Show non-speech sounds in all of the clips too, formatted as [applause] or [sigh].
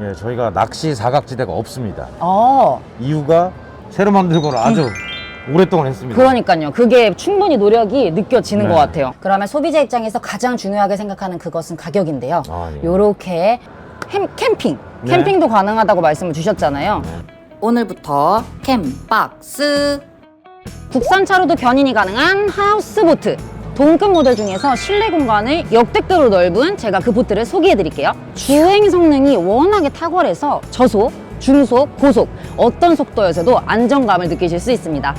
예, 저희가 낚시 사각지대가 없습니다. 어, 이유가 새로 걸 아주 오랫동안 했습니다. 그러니까요. 그게 충분히 노력이 느껴지는 네. 것 같아요. 그러면 소비자 입장에서 가장 중요하게 생각하는 그것은 가격인데요. 아, 예. 요렇게 캠, 캠핑, 네. 캠핑도 가능하다고 말씀을 주셨잖아요. 네. 오늘부터 캠박스 국산차로도 견인이 가능한 하우스보트 동급 모델 중에서 실내 공간을 역대급으로 넓은 제가 그 보트를 소개해 드릴게요. 주행 성능이 워낙에 탁월해서 저속, 중속, 고속 어떤 속도에서도 안정감을 느끼실 수 있습니다.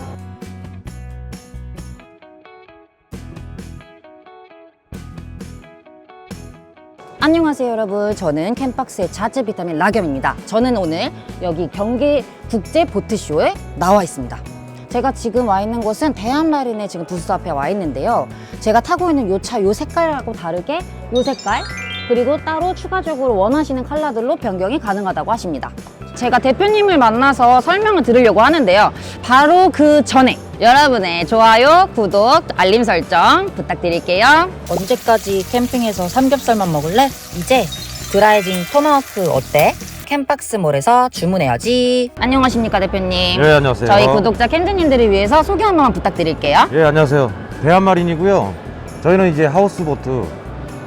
안녕하세요 여러분. 저는 캠박스의 자체 비타민 라겸입니다. 저는 오늘 여기 경기 국제 보트쇼에 나와 있습니다. 제가 지금 와 있는 곳은 대한마린의 지금 부스 앞에 와 있는데요 제가 타고 있는 요 차 요 색깔하고 다르게 요 색깔 그리고 따로 추가적으로 원하시는 컬러들로 변경이 가능하다고 하십니다 제가 대표님을 만나서 설명을 드리려고 하는데요 바로 그 전에 여러분의 좋아요, 구독, 알림 설정 부탁드릴게요 언제까지 캠핑에서 삼겹살만 먹을래? 이제 드라이징 토마호크 어때? 캠박스몰에서 주문해야지. 안녕하십니까 대표님. 예, 안녕하세요. 저희 구독자 캔드님들을 위해서 소개 한 번만 부탁드릴게요. 예, 안녕하세요. 대한마린이고요. 저희는 이제 하우스보트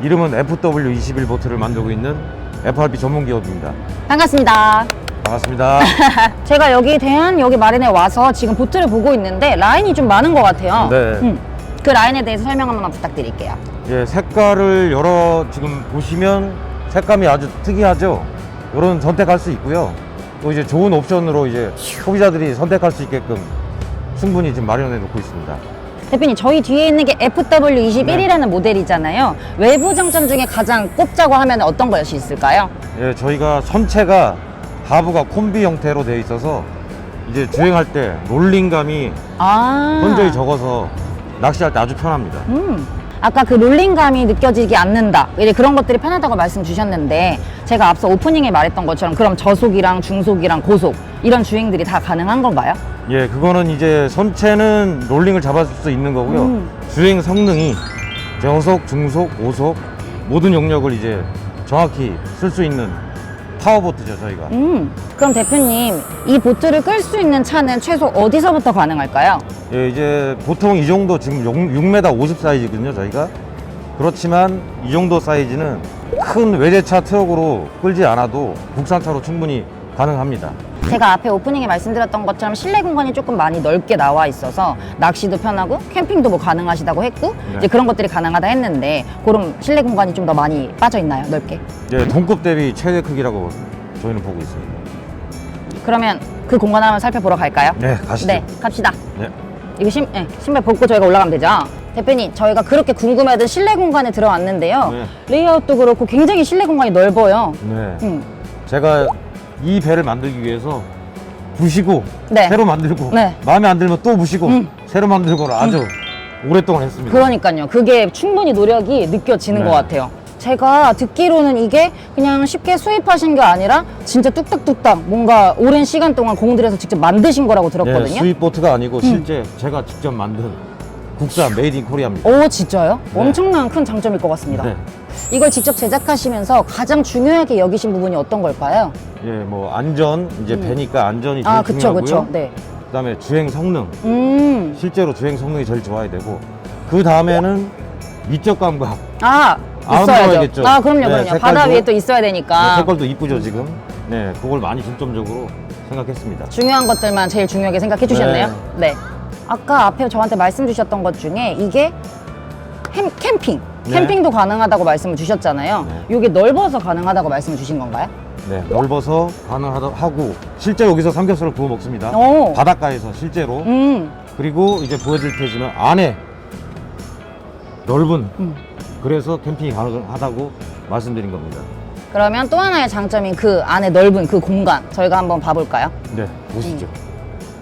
이름은 FW21 보트를 만들고 있는 FRP 전문 기업입니다. 반갑습니다. 반갑습니다. [laughs] 제가 여기 대한 여기 마린에 와서 지금 보트를 보고 있는데 라인이 좀 많은 것 같아요. 네. 음, 그 라인에 대해서 설명 한 번만 부탁드릴게요. 예, 색깔을 여러 지금 보시면 색감이 아주 특이하죠. 이런 선택할 수 있고요. 또 이제 좋은 옵션으로 이제 소비자들이 선택할 수 있게끔 충분히 지금 마련해 놓고 있습니다. 대표님 저희 뒤에 있는 게 FW21이라는 네. 모델이잖아요. 외부 장점 중에 가장 꼽자고 하면 어떤 것이 있을까요? 예, 저희가 선체가 하부가 콤비 형태로 되어 있어서 이제 주행할 때 롤링감이 아. 현저히 적어서 낚시할 때 아주 편합니다. 음. 아까 그 롤링감이 느껴지지 않는다. 이제 그런 것들이 편하다고 말씀 주셨는데 제가 앞서 오프닝에 말했던 것처럼 그럼 저속이랑 중속이랑 고속 이런 주행들이 다 가능한 건가요? 예, 그거는 이제 선체는 롤링을 잡아줄 수 있는 거고요. 음. 주행 성능이 저속, 중속, 고속 모든 영역을 이제 정확히 쓸 수 있는 파워보트죠, 저희가. 음. 그럼 대표님 이 보트를 끌 수 있는 차는 최소 어디서부터 가능할까요? 예, 이제 보통 이 정도 지금 6m 50 사이즈거든요, 저희가. 그렇지만 이 정도 사이즈는 큰 외제차 트럭으로 끌지 않아도 국산차로 충분히 가능합니다. 제가 앞에 오프닝에 말씀드렸던 것처럼 실내 공간이 조금 많이 넓게 나와 있어서 낚시도 편하고 캠핑도 뭐 가능하시다고 했고 네. 이제 그런 것들이 가능하다 했는데 그럼 실내 공간이 좀 더 많이 빠져 있나요? 넓게? 예, 동급 대비 최대 크기라고 저희는 보고 있습니다. 그러면 그 공간 한번 살펴보러 갈까요? 네, 가시죠. 네, 갑시다. 네. 이거 신, 네, 신발 벗고 저희가 올라가면 되죠? 대표님, 저희가 그렇게 궁금해하던 실내 공간에 들어왔는데요. 네. 레이아웃도 그렇고 굉장히 실내 공간이 넓어요. 네. 음. 제가 이 배를 만들기 위해서 부시고 네. 새로 만들고 네. 마음에 안 들면 또 부시고 음. 새로 만들고 아주 오랫동안 했습니다. 그러니까요. 그게 충분히 노력이 느껴지는 네. 것 같아요. 제가 듣기로는 이게 그냥 쉽게 수입하신 게 아니라 진짜 뚝딱뚝딱 뭔가 오랜 시간 동안 공들여서 직접 만드신 거라고 예, 들었거든요. 수입 보트가 아니고 실제 제가 직접 만든 국산 메이드 인 코리아입니다. 오, 진짜요? 네. 엄청난 큰 장점일 것 같습니다. 네. 이걸 직접 제작하시면서 가장 중요하게 여기신 부분이 어떤 걸까요? 예, 뭐 안전 이제 배니까 안전이 제일 아, 그쵸, 중요하고요. 그쵸. 네. 그다음에 주행 성능, 음. 실제로 주행 성능이 제일 좋아야 되고 그 다음에는 미적 감각. 아, 아, 있어야죠. 아, 그럼요, 네, 그럼요. 색깔도- 바다 위에 또 있어야 되니까. 네, 색깔도 이쁘죠 지금. 네, 그걸 많이 중점적으로 생각했습니다. 중요한 것들만 제일 중요하게 생각해 주셨네요. 네. 아까 앞에 저한테 말씀 주셨던 것 중에 이게 캠, 캠핑. 네. 캠핑도 가능하다고 말씀을 주셨잖아요. 네. 이게 넓어서 가능하다고 말씀을 주신 건가요? 네, 넓어서 가능하고 실제 여기서 삼겹살을 구워 먹습니다. 오. 바닷가에서 실제로. 음. 그리고 이제 보여드릴 테지만 안에 넓은 음. 그래서 캠핑이 가능하다고 말씀드린 겁니다. 그러면 또 하나의 장점인 그 안에 넓은 그 공간 저희가 한번 봐볼까요? 네, 보시죠.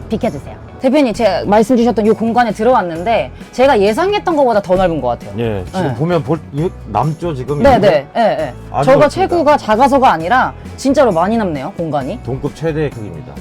비켜주세요. 대표님, 제가 말씀 주셨던 이 공간에 들어왔는데 제가 예상했던 것보다 더 넓은 것 같아요. 예, 지금 네. 보면 볼, 남죠 지금? 네, 이게? 네, 네, 네. 아주 저가 넓습니다. 체구가 작아서가 아니라 진짜로 많이 남네요, 공간이. 동급 최대의 크기입니다.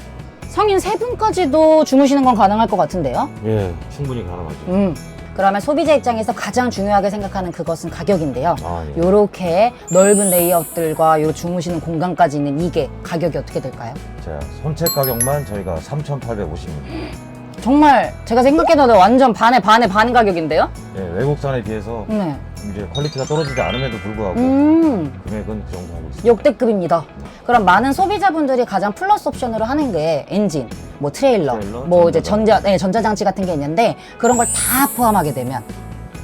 성인 세 분까지도 주무시는 건 가능할 것 같은데요? 예, 충분히 가능하죠. 음. 그러면 소비자 입장에서 가장 중요하게 생각하는 그것은 가격인데요. 아, 예. 요렇게 넓은 레이아웃들과 요 주무시는 공간까지 있는 이게 가격이 어떻게 될까요? 자, 선책 가격만 저희가 3,850입니다. [gasps] 정말 제가 생각해도 완전 반에 반에 반 가격인데요? 예, 외국산에 비해서 네. 이제 퀄리티가 떨어지지 않음에도 불구하고 음, 금액은 그 정도 하고 있습니다. 역대급입니다. 그럼 많은 소비자분들이 가장 플러스 옵션으로 하는 게 엔진, 뭐 트레일러, 트레일러, 뭐 이제 전자. 네, 전자장치 같은 게 있는데 그런 걸 다 포함하게 되면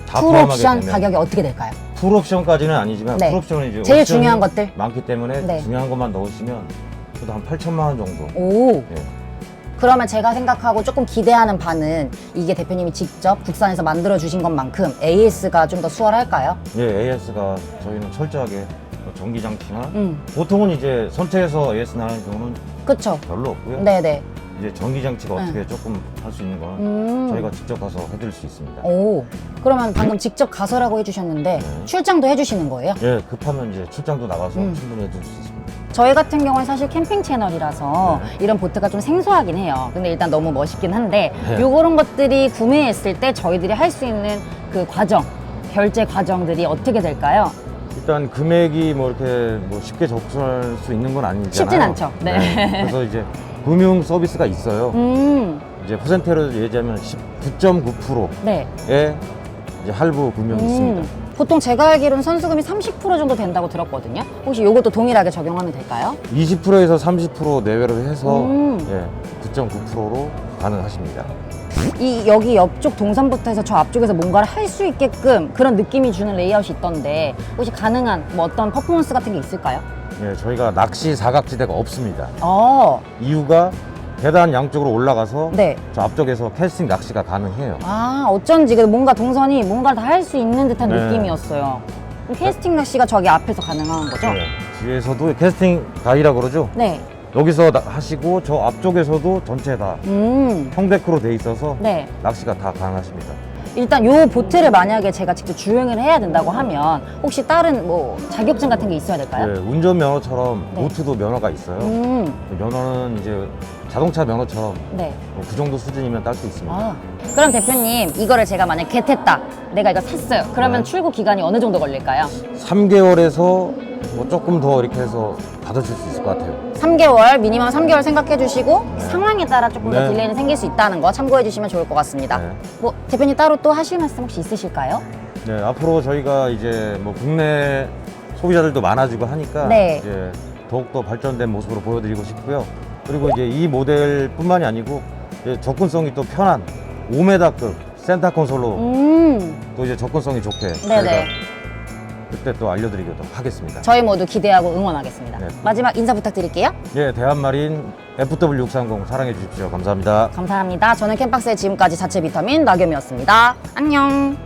다 풀 포함하게 옵션 되면 가격이 어떻게 될까요? 풀 옵션까지는 아니지만 네. 풀 옵션은 이제 제일 옵션이 중요한 것들. 많기 때문에 네. 중요한 것만 넣으시면 그래도 한 8천만 원 정도. 오. 예. 그러면 제가 생각하고 조금 기대하는 바는 이게 대표님이 직접 국산에서 만들어 주신 것만큼 AS가 좀 더 수월할까요? 예, AS가 저희는 철저하게 전기 장치나 음, 보통은 이제 선체에서 AS 나는 경우는 그쵸. 별로 없고요. 네네. 이제 전기 장치가 네. 어떻게 조금 할 수 있는 거는 음. 저희가 직접 가서 해드릴 수 있습니다. 오. 그러면 방금 직접 가서라고 해주셨는데 네. 출장도 해주시는 거예요? 예, 급하면 이제 출장도 나가서 음. 충분히 해드릴 수 있습니다. 저희 같은 경우는 사실 캠핑 채널이라서 네. 이런 보트가 좀 생소하긴 해요. 근데 일단 너무 멋있긴 한데 네. 요런 것들이 구매했을 때 저희들이 할 수 있는 그 과정, 결제 과정들이 어떻게 될까요? 일단 금액이 뭐 이렇게 뭐 쉽게 접수할 수 있는 건 아니잖아요. 쉽진 않죠. 네. 그래서 이제 금융 서비스가 있어요. 음, 이제 퍼센테로 얘기하면 19.9%의 네. 이제 할부 금융이 있습니다. 음, 보통 제가 알기로는 선수금이 30% 정도 된다고 들었거든요. 혹시 요것도 동일하게 적용하면 될까요? 20%에서 30% 내외로 해서 음. 예, 9.9%로 가능하십니다. 이 여기 옆쪽 동선부터 해서 저 앞쪽에서 뭔가를 할 수 있게끔 그런 느낌이 주는 레이아웃이 있던데 혹시 가능한 뭐 어떤 퍼포먼스 같은 게 있을까요? 예, 저희가 낚시 사각지대가 없습니다. 어, 이유가 계단 양쪽으로 올라가서 네. 저 앞쪽에서 캐스팅 낚시가 가능해요. 아 어쩐지 그 뭔가 동선이 뭔가 다할 수 있는 듯한 네. 느낌이었어요. 그럼 캐스팅 낚시가 저기 앞에서 가능한 거죠? 네, 뒤에서도 캐스팅 가이라 그러죠. 네. 여기서 나- 하시고 저 앞쪽에서도 전체 다 음. 평백으로 돼 있어서 네. 낚시가 다 가능하십니다. 일단 요 보트를 만약에 제가 직접 주행을 해야 된다고 하면 혹시 다른 뭐 자격증 같은 게 있어야 될까요? 예, 운전면허처럼 네. 보트도 면허가 있어요. 음. 그 면허는 이제 자동차 면허처럼 네. 뭐그 정도 수준이면 딸 수 있습니다. 아, 그럼 대표님 이거를 제가 만약 겟했다 내가 이거 샀어요 그러면 네. 출고 기간이 어느 정도 걸릴까요? 3개월에서 뭐 조금 더 이렇게 해서 받으실 수 있을 것 같아요. 3개월 미니멈 3개월 생각해 주시고 네. 상황에 따라 조금 더 네. 딜레이는 생길 수 있다는 거 참고해 주시면 좋을 것 같습니다 네. 뭐 대표님 따로 또 하실 말씀 혹시 있으실까요? 네, 앞으로 저희가 이제 뭐 국내 소비자들도 많아지고 하니까 네. 이제 더욱더 발전된 모습으로 보여드리고 싶고요. 그리고 이제 이 모델뿐만이 아니고 이제 접근성이 또 편한 5m급 센터 콘솔로 음 또 이제 접근성이 좋게 네네. 저희가 그때 또 알려드리도록 하겠습니다. 저희 모두 기대하고 응원하겠습니다 네. 마지막 인사 부탁드릴게요 예, 대한마린 FW630 사랑해 주십시오. 감사합니다. 감사합니다 저는 캠박스의 지금까지 자체 비타민 나겸이었습니다 안녕